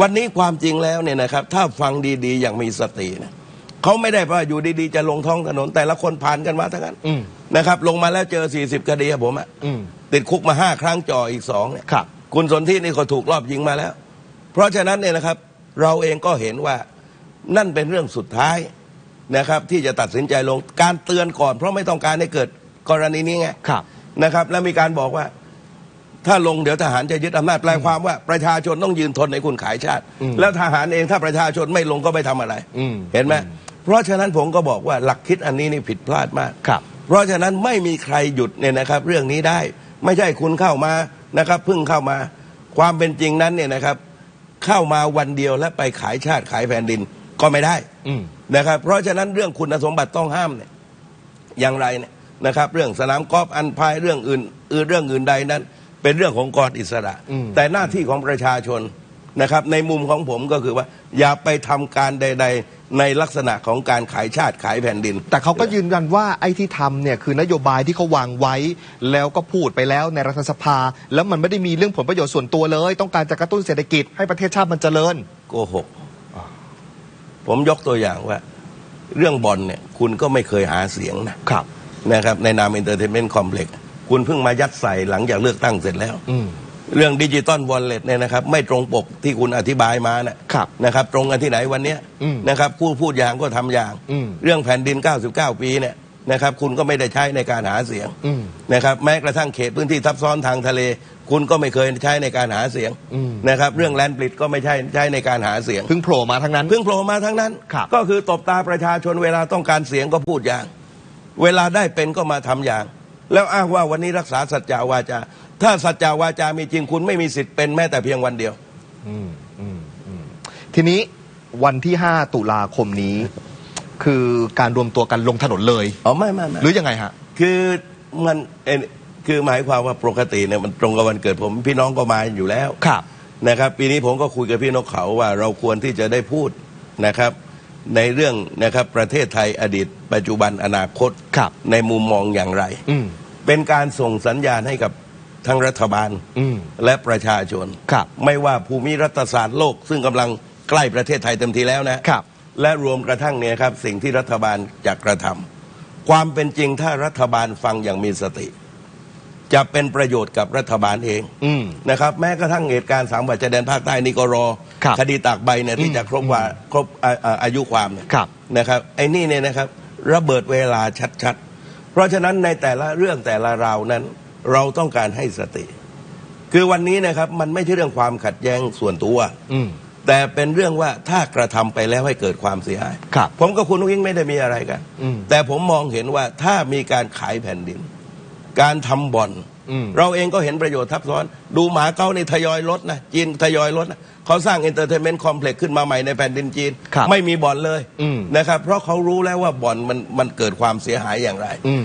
วันนี้ความจริงแล้วเนี่ยนะครับ ถ้าฟังดีๆ อย่างมีสตินะเขาไม่ได้ว่าอยู่ดีๆ จะลงท้องถนน แต่ละคนผ่านกันมาทั้งนั้นอืมนะครับ ลงมาแล้วเจอ 40 คดีอะผมอะอืมติดคุกมาห้าครั้งจ่ออีกสองเนี่ยครับคุณสนธินี่ก็ถูกรอบยิงมาแล้ว เพราะฉะนั้นเนี่ยนะครับ เราเองก็เห็นว่านั่นเป็นเรื่องสุดท้ายนะครับ ที่จะตัดสินใจลงการเตือนก่อน เพราะไม่ต้องการให้เกิดกรณีนี้ไงครับนะครับ แล้วมีการบอกว่า ถ้าลงเดี๋ยวทหารจะยึดอำนาจแปลความว่าประชาชนต้องยืนทนในคุณขายชาติอืมแล้วทหารเองถ้าประชาชนไม่ลงก็ไม่ทำอะไรอืมเห็นไหมเพราะฉะนั้นผมก็บอกว่าหลักคิดอันนี้นี่ผิดพลาดมากครับ เพราะฉะนั้นไม่มีใครหยุดเนี่ยนะครับ เรื่องนี้ได้ไม่ใช่คุณเข้ามานะครับเพิ่งเข้ามา ความเป็นจริงนั้นเนี่ยนะครับ เข้ามาวันเดียวและไปขายชาติขายแผ่นดินก็ไม่ได้อืมนะครับ เพราะฉะนั้นเรื่องคุณสมบัติต้องห้ามเนี่ยอย่างไรเนี่ยนะครับ เรื่องสนามกอล์ฟอันพายเรื่องอื่นอื่นเรื่องอื่นใดนั้น เป็นเรื่องของกรอิสระอืมแต่หน้าที่ของประชาชนนะครับ ในมุมของผมก็คือว่า อย่าไปทำการใด ๆ ในลักษณะของการขายชาติขายแผ่นดิน แต่เขาก็ยืนยันว่าไอ้ที่ทำเนี่ยคือนโยบายที่เขาวางไว้ แล้วก็พูดไปแล้วในรัฐสภา แล้วมันไม่ได้มีเรื่องผลประโยชน์ส่วนตัวเลย ต้องการจะกระตุ้นเศรษฐกิจให้ประเทศชาติมันเจริญโกหกผมยกตัวอย่างว่า เรื่องบอลเนี่ยคุณก็ไม่เคยหาเสียงนะครับนะครับในนามเอนเตอร์เทนเมนต์คอมเพล็กซ์ คุณเพิ่งมายัดใส่หลังจากเลือกตั้งเสร็จแล้วอืมเรื่องดิจิตอลวอลเล็ตเนี่ยนะครับ ไม่ตรงปกที่คุณอธิบายมานะครับนะครับ ตรงกันที่ไหนวันเนี้ยอืมนะครับพูดพูดอย่างก็ทำอย่างอืมเรื่องแผ่นดิน 99 ปีเนี่ยนะครับ คุณก็ไม่ได้ใช้ในการหาเสียงอืมนะครับ แม้กระทั่งเขตพื้นที่ทับซ้อนทางทะเล คุณก็ไม่เคยใช้ในการหาเสียงอืมนะครับ เรื่องแลนด์บริดก็ไม่ใช่ใช้ในการหาเสียงเพิ่งโผล่มาทั้งนั้นเพิ่งโผล่มาทั้งนั้นครับก็คือตบตาประชาชนเวลาต้องการเสียงก็พูดอย่าง เวลาได้เป็นก็มาทำอย่าง แล้วอ้างว่าวันนี้รักษาสัจจาวาจา ถ้าสัจจาวาจามีจริงคุณไม่มีสิทธิ์เป็นแม้แต่เพียงวันเดียว อืมอืมอืมทีนี้วันที่ 5 ตุลาคมนี้ คือการรวมตัวกันลงถนนเลย อ๋อไม่ไม่ไม่หรือยังไงฮะ คือมันเอ่อคือหมายความว่าปกติเนี่ยมันตรงกับวันเกิดผมพี่น้องก็มาอยู่แล้ว ครับ นะครับปีนี้ผมก็คุยกับพี่นกเขาว่าเราควรที่จะได้พูดนะครับ ในเรื่องนะครับประเทศไทยอดีต ปัจจุบันอนาคตครับ ในมุมมองอย่างไร อืม เป็นการส่งสัญญาณให้กับทั้งรัฐบาลอืม และประชาชน ครับ ไม่ว่าภูมิรัฐศาสตร์โลก ซึ่งกำลังใกล้ประเทศไทยเต็มทีแล้วนะครับ และรวมกระทั่งเนี่ยครับสิ่งที่รัฐบาลจะกระทำความเป็นจริงถ้ารัฐบาลฟังอย่างมีสติ จะเป็นประโยชน์กับรัฐบาลเองอืมนะครับ แม้กระทั่งเหตุการณ์สามวัยชายแดนภาคใต้นี่ก็รอครับคดีตากใบเนี่ยที่อืมจะครบว่าครบอ่าอ่าอายุความเนี่ยครับ นะครับ ไอ้นี่เนี่ยนะครับ ระเบิดเวลาชัดๆ เพราะฉะนั้นในแต่ละเรื่องแต่ละราวนั้น เราต้องการให้สติ คือวันนี้นะครับมันไม่ใช่เรื่องความขัดแย้งส่วนตัว อืม แต่เป็นเรื่องว่าถ้ากระทำไปแล้วให้เกิดความเสียหาย ครับผมกับคุณวิ่งไม่ได้มีอะไรกัน อืมแต่ผมมองเห็นว่าถ้ามีการขายแผ่นดิน การทำบ่อนอืมเราเองก็เห็นประโยชน์ทับซ้อน ดูหมาเก้าในทยอยลดนะจีนทยอยลดนะเขาสร้างเอนเตอร์เทนเมนต์คอมเพล็กซ์ขึ้นมาใหม่ในแผ่นดินจีนครับไม่มีบ่อนเลยอืมนะครับเพราะเขารู้แล้วว่าบ่อนมันมันเกิดความเสียหายอย่างไรอืม